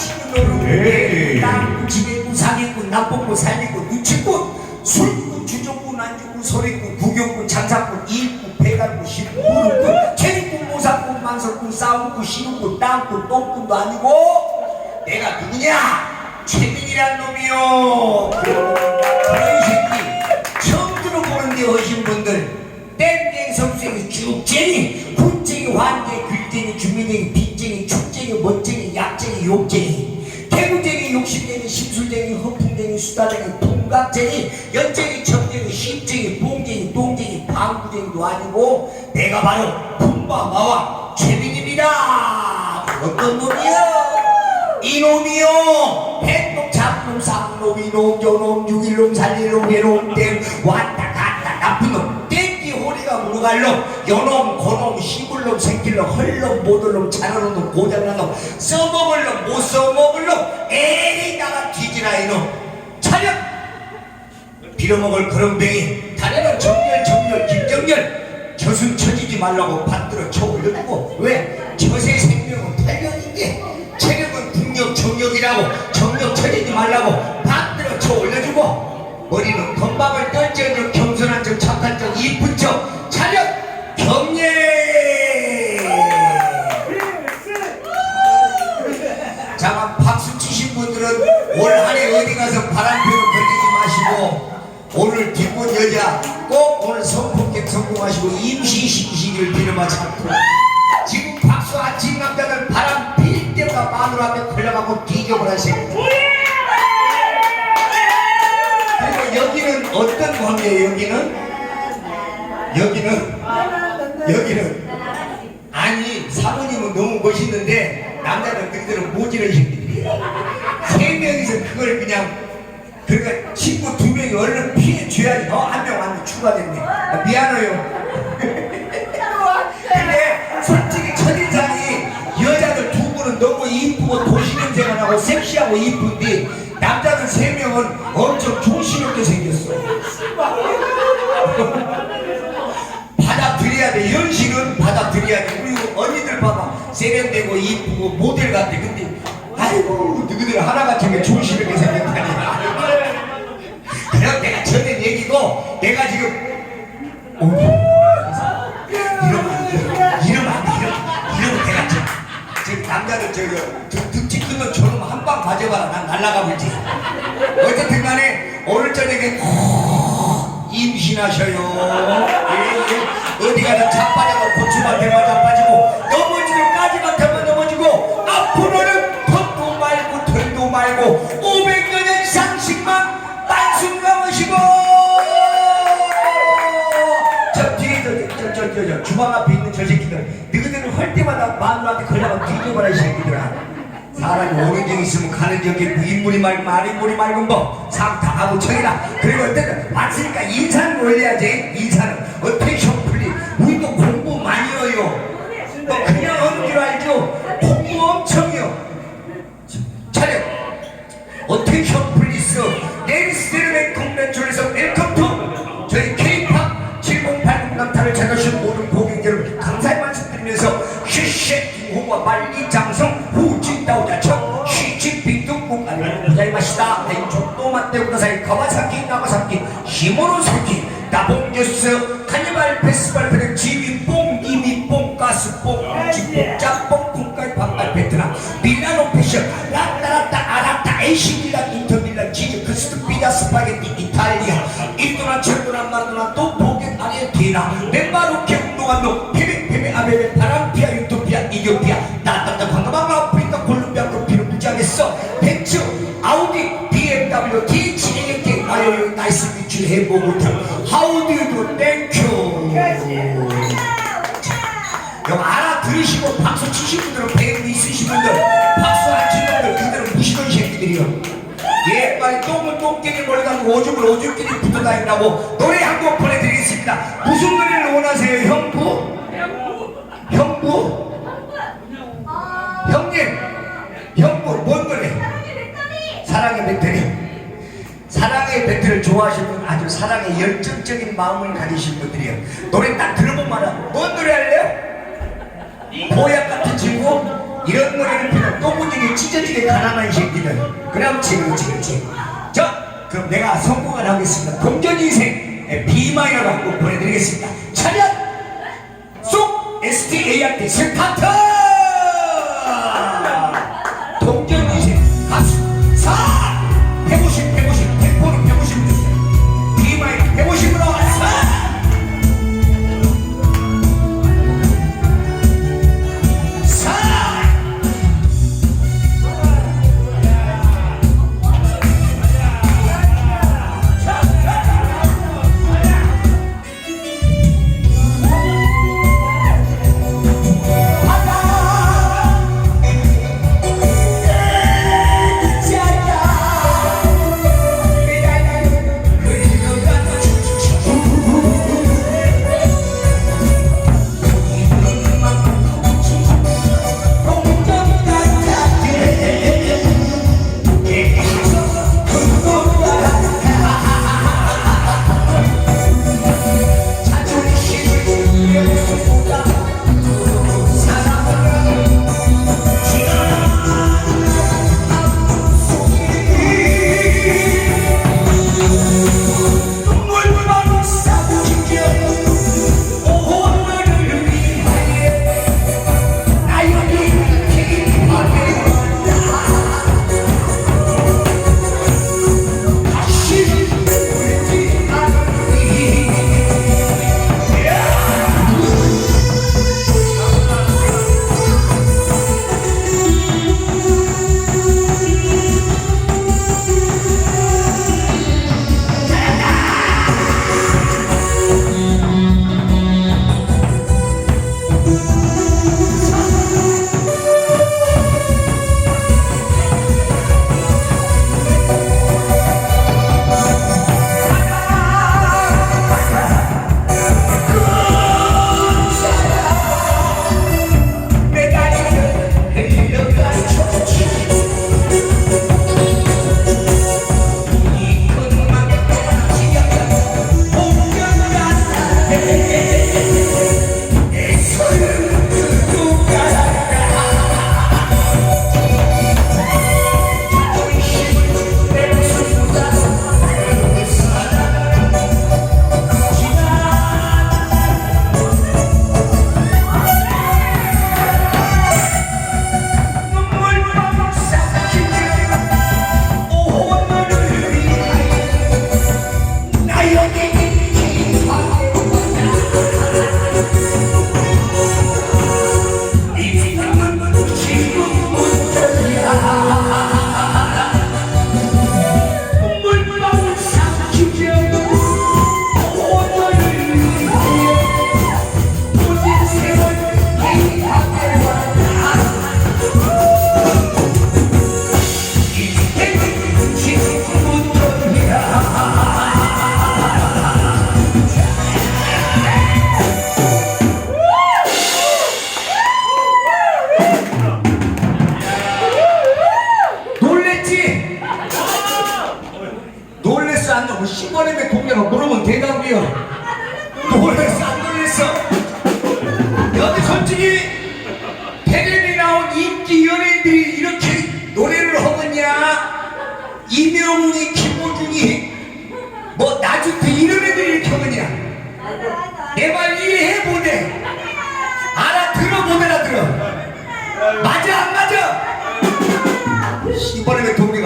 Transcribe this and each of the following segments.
치고 예. 땅 지게꾼 사기꾼 나쁜꾼 살리꾼 눈치꾼 술꾼 주정꾼 안주꾼 소리꾼 구경꾼 장사꾼 일꾼 배갈꾼 무릎꾼 체리꾼 모사꾼 만설꾼 싸움꾼 신우꾼 땅꾼 똥꾼도 아니고 내가 누구냐 최민이란 놈이요 그런 새끼 처음 들어보는데 오신 분들 땡땡 섬생이 쭉쟁이 군쟁이 환쟁이 글쟁이 주민쟁이 빚쟁이 축쟁이 멋 쟁이 약쟁이 욕쟁이 태구쟁이 욕심쟁이 심술쟁이 허풍쟁이 수다쟁이 풍각쟁이 연쟁이 청쟁이 심쟁이 뽕쟁이 똥쟁이 방구쟁이도 아니고 내가 바로 품바마왕 최민입니다. 어떤 놈이야 이놈이요 백놈 잡놈 쌍놈 이놈 저놈 육일놈 살릴놈 해놈 땡 왔다 갔다 나쁜 놈. 땡기 호리가 물어갈 놈 요놈 고놈 시불놈 생길놈 헐놈 못올놈 잘하는 놈 고장난 놈 써먹을 놈 못 써먹을 놈 에이 나가 뒤지라 이놈. 차렷! 빌어먹을 그런 뱅이 다리는 정렬 정렬 김정렬. 저승 쳐지지 말라고 받들어 쳐 올려주고 왜? 저세 생명은 탄력인데 체력은 국력 정력이라고. 정력 쳐지지 말라고 받들어 쳐 올려주고 머리는 건방을 떨쳐져 겸손한 척 착한 척 이쁜 척. 차렷 경례 자만 박수 치신 분들은 올 한해 어디 가서 바람피로 걸리지 마시고 오늘 기쁜 여자 꼭 오늘 성폭행 성공하시고 임신시키시기를 비너마 참고 지금 박수 안 친 남자들 바람 필 때마다 마누라 앞에 걸려가고 뒤져버리세요. 그리고 여기는 어떤 관계예요? 여기는? 여기는? 여기는? 아니 사모님은 너무 멋있는데 남자들 그들은 모질의 새끼들이에요 세 명이서 그걸 그냥 그러니까 친구 두 명이 얼른 피해 줘야지 너한 명 완전 추가됐네 아, 미안해요 근데 솔직히 첫인상이 여자들 두 분은 너무 이쁘고 도시냄새가 나고 섹시하고 이쁜데 남자들 세 명은 엄청 조심스럽게 생겼어 받아들여야 돼. 연식은 받아들여야 돼. 우리 언니들 봐봐. 세련되고 이쁘고 모델 같아. 근데 아이고 너희들 하나같은 게 조심하게 생겼다니. 그럼 내가 전에 얘기고 내가 지금 지금 남자들 저기 등- 등치 큰놈 저놈 한 방 가져봐라. 난 날라가 볼지. 어쨌든 간에 오늘 저녁에 꼭 임신하셔요. 예, 예. 어디 가든 자빠져고 고추밭에 맞아 빠지고 사람이 오는 적 있으면 가는 적이 있고 인물이 맑으면 아랫물이 맑은 법 상타하고 청이라. 그리고 어쨌든 왔으니까 인사는 올려야지 인사는. 어떻게 셔플리 우리도 공부 많이 해요. 뭐 그냥 김호과 빨리 장성 후진다오자청 쉬치 빙둥 아니면 부자이마시다. 왼쪽도 맞대고 나사이 가와사키 나가사키 히모노사키 나봉뉴스 카니발 페스티벌 페르 지미뽕 이미뽕 가스뽕 묵지뽕 짬뽕 콩갈 밥갈 베트남 밀라노 패션 라따라따 아라따 에이시밀란 인터밀란 치즈 크스트 피자 스파게티 이탈리아. 인도나 체코나 마르도나 또 보겐 아르헨티나. 덴마르케 운동한 놈 페메 아베베 해보고탕 하우디도 땡큐 여러분 알아들으시고 박수 치신 분들은 배우 있으신 분들 박수 안 치는 분들 그들은 무시던 새끼들이요 예 빨리 똥은 똥끼리 몰려가고 오줌을 오줌끼리 붙어다닌다고 노래 한 곡 보내드리겠습니다 무슨 노래를 원하세요 형부? 형부? 형님 형부 뭔 노래? 사랑의 배터리 사랑의 배틀을 좋아하시는 분 아주 사랑의 열정적인 마음을 가지신 분들이에요. 노래 딱 들어보면 뭔 노래 할래요? 보약 같은 친구? 이런 노래를 피면 똥구멍에 찢어지게 가난한 새끼들. 그렇지 그렇지 그렇지 자 그럼 내가 성공을 하겠습니다. 동전인생 B마이너 갖고 보내드리겠습니다. 차렷! 쏙! START 스타트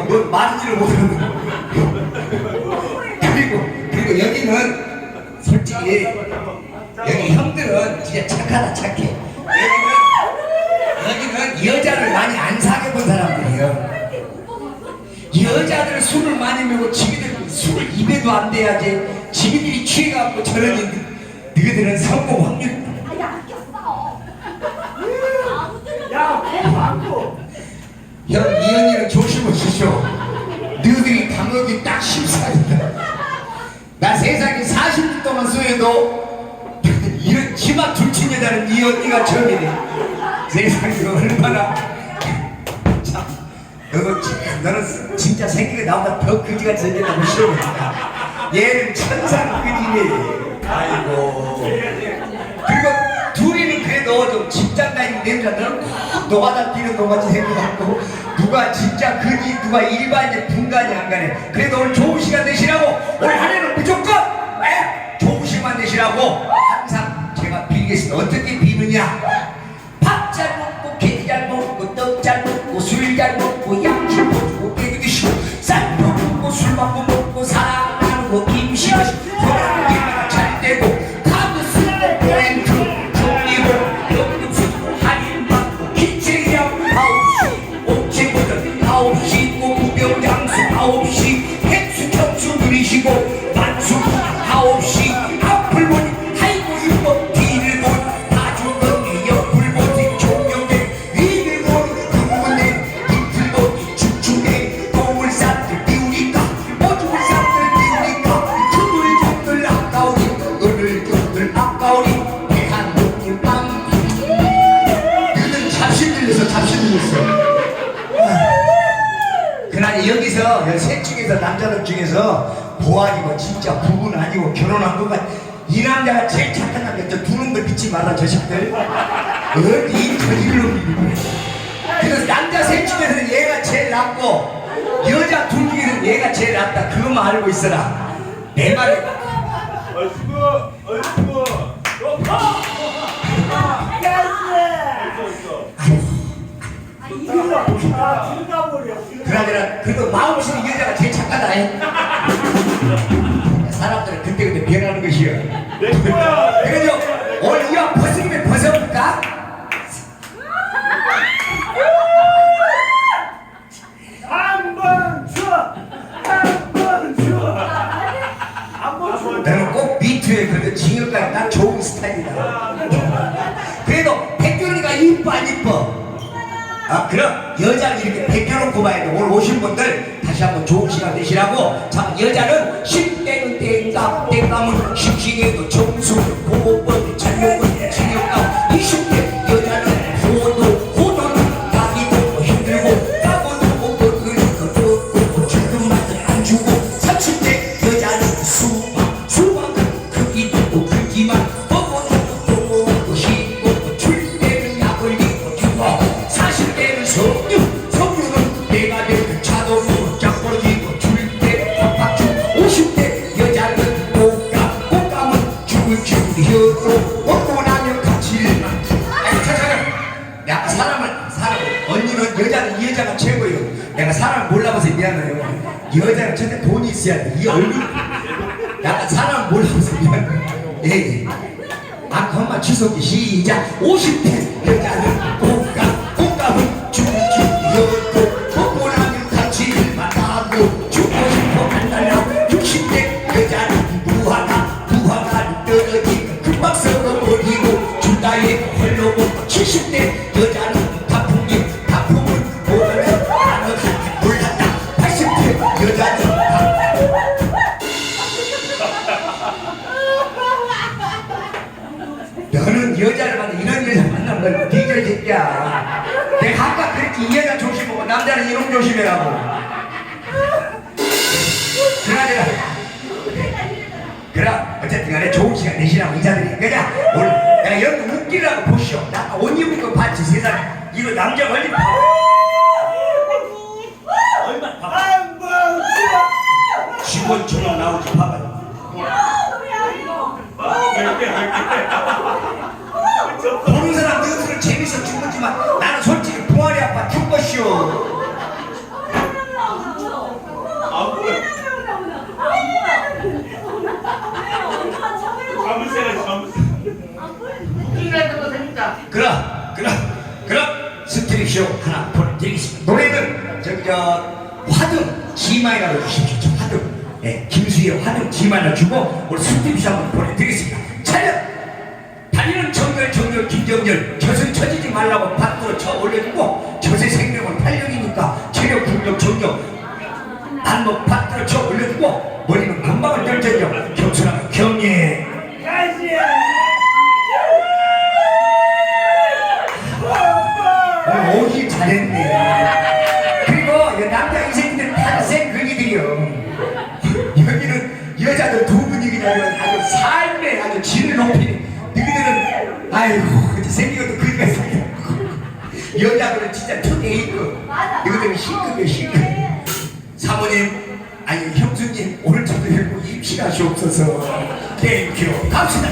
이번에 동네가 뭘 말인지를 모르는 그리고 그리고 여기는 솔직히 여기 형들은 진짜 착하다 착해. 여기는 여기는 여자를 많이 안 사귀어본 사람들이에요. 여자들 술을 많이 먹고 지기들 술을 입에도 안 대야지. 지기들이 취해갖고 저러니 너희들은 성공 확률. 형 이현이는 조심하시오 감옥이 딱 14일이다 나 세상에 40년 동안 쏘여도 이런 기마 둘친 여자는 이 언니가 처음이네. 세상에 얼마나 참 너는 참- 너는 진짜 생기가 나보다 더 그지가 생겼다고 싫어보니까. 얘는 천상 그지네. 아이고. 그리고 둘이는 그래도 좀 집장 꼭 노가다 뛰는 놈같이 생겨갖고 누가 진짜 그지 누가 일반인 분간이 안 가네. 그래도 오늘 좋은 시간 되시라고. 오늘 한 해는 무조건 에? 좋은 시간 되시라고. 항상 제가 빌겠습니다. 어떻게 비느냐? 밥 잘 먹고 개잘 먹고 떡 잘 먹고 술 잘 먹고 양식 먹고 깨도 드시고 쌀 먹고 술 먹고 제일 착한 남자 저두 놈들 믿지 마라 저 새끼들. 어디 저질 놈이 그래서 남자 셋 중에서는 얘가 제일 낫고 여자 둘 중에서는 얘가 제일 낫다. 그것만 알고 있어라. 내 말이 얼씨구 얼씨구. 높아! 그나저나 그래도 마음씨는 여자가 제일 착하다. 잉? 사람들은 그때그때 변하는 것이요 내 거야 그래도 오늘 이왕 벗으면 벗어볼까? 한번 줘! 한번 줘! 한번 줘! 너는 꼭 미투에 그래도 징역까지 난 좋은 스타일이다. 그래도 백교리가 이뻐 안 이뻐? 아 그럼 여자는 이렇게 백교놓고 봐야 돼. 오늘 오신 분들 다시 한번 좋은 시간 되시라고. 자 여자는 10 수 죽을 혀도 먹고 나면 같이? 잠깐만 내가 사람을 사람 언니는 여자는 이 여자가 최고예요. 내가 사람을 몰라봐서 미안해요. 여자는 절대 돈이 있어야 돼이 얼굴. 약간 사람 몰라서 미안해요 예, 예. 아 그것만 취소기 시작. 50대 여자는 꽃감 70대 여자는 다품이 다품을 모르는 나는 몰랐다. 80대 여자는 다 너는 여자를 만나 이런 여자 만나면 넌 뒤져 새끼야. 내가 아까 그랬지 이 여자 조심하고 남자는 이놈 조심해라고. 그나저나 그래 어쨌든 간에 좋은 시간 되시라고 인사드리는 거냐 오늘 내가 여기 웃기라고 보시오. 나 옷 입은 거 봤지 세상에. 이거 남자 걸리 얼마 한번 줘! 직원처럼 나오지 봐봐. 보는 사람 너희들은 재밌어 죽었지만 나는 솔직히 부활이 아파 죽것이오 안 보여 잠을새가 잠을새 그럼 그럼 그럼 스트릿쇼 하나 보내드리겠습니다. 노래는 저기 저 화등 G마이너로 주십시오. 저 화등 예, 김수희의 화등 G마이너 주고 우리 스트릿쇼 한번 보내드리겠습니다. 차렷! 달리는 정렬 정렬 김정렬. 젖은 처지지 말라고 밖으로 쳐 올려주고 젖의 생명은 탄력이니까 체력 중력 정력 난뭐 밖 분위기냐 아주 삶의 아주 질을 높이는 너희들은 아이고 생기고도 거기가 있어. 여자들은 진짜 특 A급 이거들은 C급이에요 C급 사모님 아니 형수님 오늘 저도 일고 입시하시옵소서. 땡큐 갑시다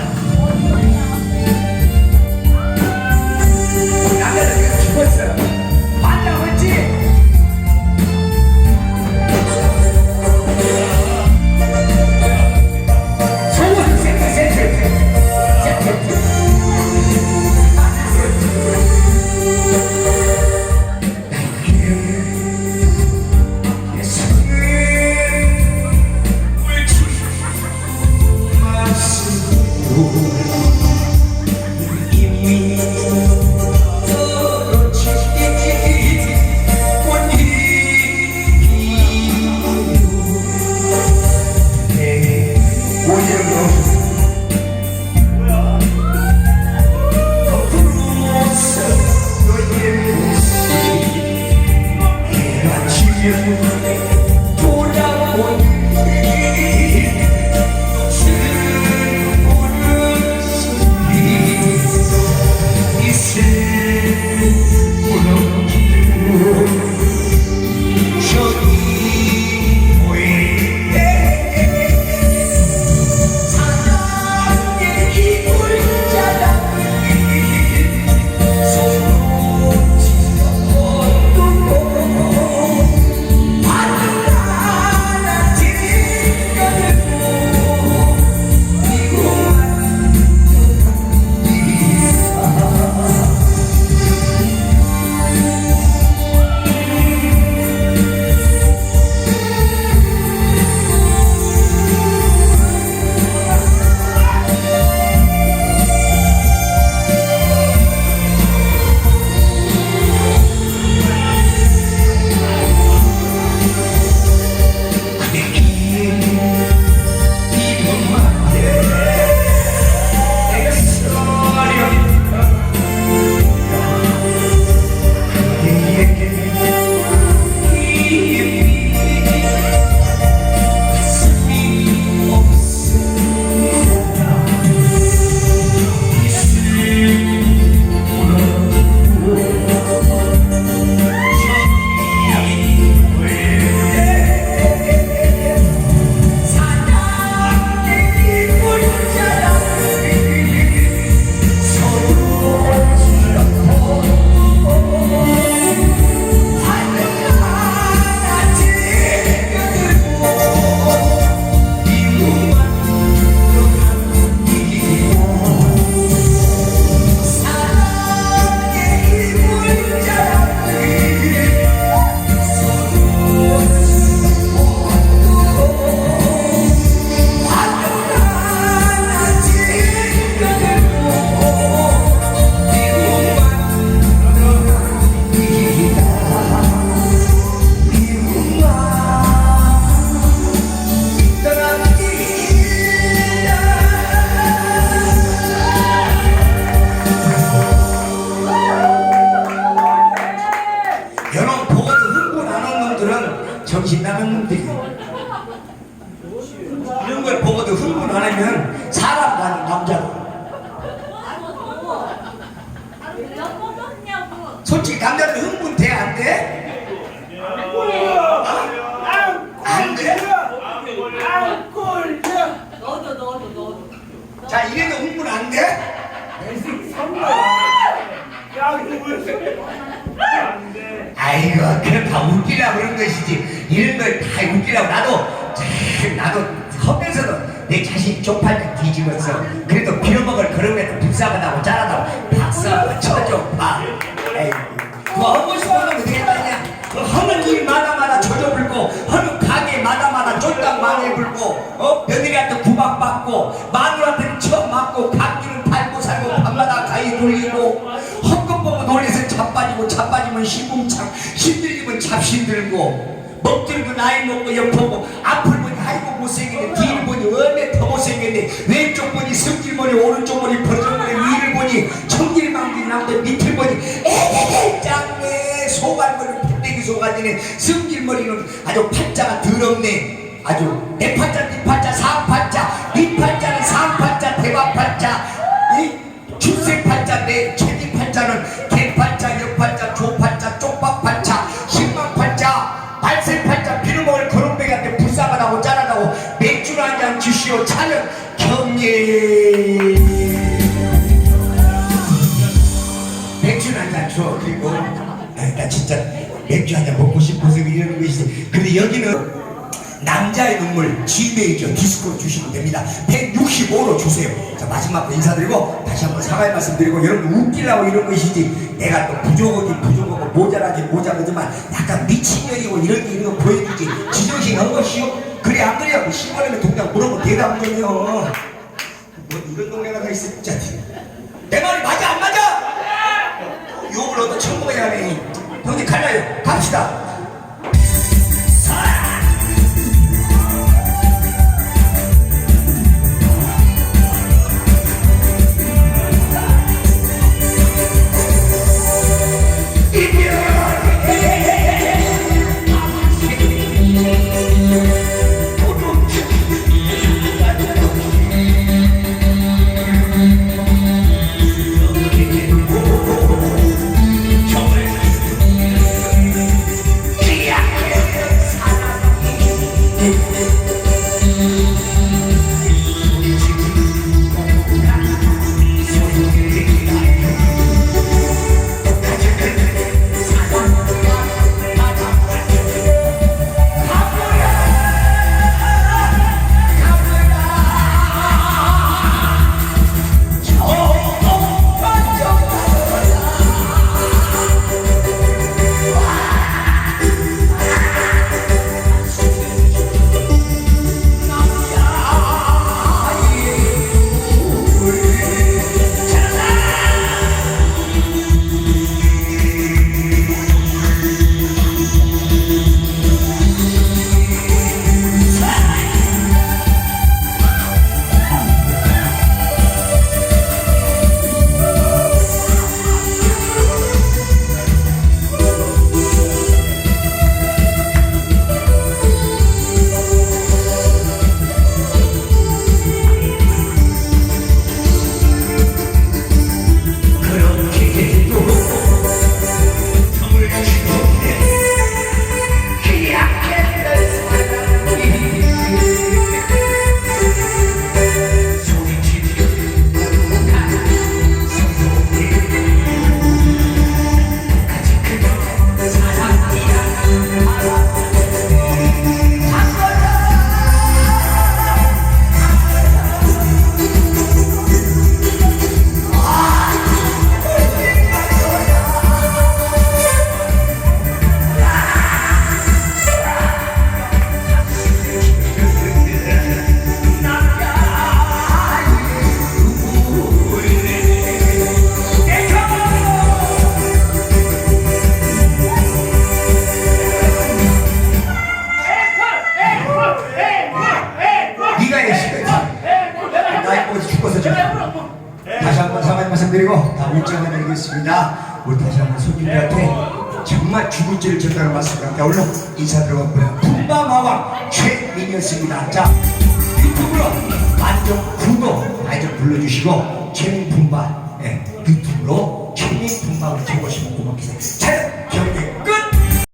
Amen. 많이 불고 어? 며느리한테 구박받고 마누라한테 처음 맞고 감기는 팔고 살고 밤마다 가위 돌리고 헛것 보고 놀려서 자빠지고 자빠지면 신궁창 힘들리면 잡신들고 먹들고 나이 먹고 옆보고 앞을 보니 아이고 못생겼네. 뒤를 보니 얼마 더 못생겼네. 왼쪽 보니 승질머리 오른쪽 보니 버정머리 위를 보니 청길망길 나오는데 밑을 보니 에헤헤 짱네. 소갈머리 푸대기 소가지네. 승질머리는 아주 팔자가 더럽네 아주 내 팔자 네 팔자 상팔자 네 팔자는 상팔자 대박 팔자. 이 출생 팔자 내 체디 팔자는 개 팔자 여 팔자 조 발생팔자 비누 먹을 거름뱅이한테 불쌍하다고 짠하다고 맥주 한잔 주시오. 차는 경례. 맥주 한잔 줘. 그리고 아, 나 진짜 맥주 한잔 먹고 싶어서 이러는 것이지. 근데 여기는 남자의 눈물 G메이저 디스코로 주시면 됩니다. 165로 주세요. 자 마지막으로 인사드리고 다시 한번 사과의 말씀드리고 여러분 웃기려고 이런 것이지 내가 또 부족하긴 부족하고 모자라긴 모자라지만 약간 미친년이고 이런 게 이런 거 보여주지 지정신 한 것이요? 그래 안 그래요? 그 시골에 동장 물어보면 대답 좀 해요 뭐 이런 동네가 다 있어 진짜 내 말이 맞아 안 맞아? 욕을 얻어 천국에 하니? 형님 갈라요. 갑시다 졌다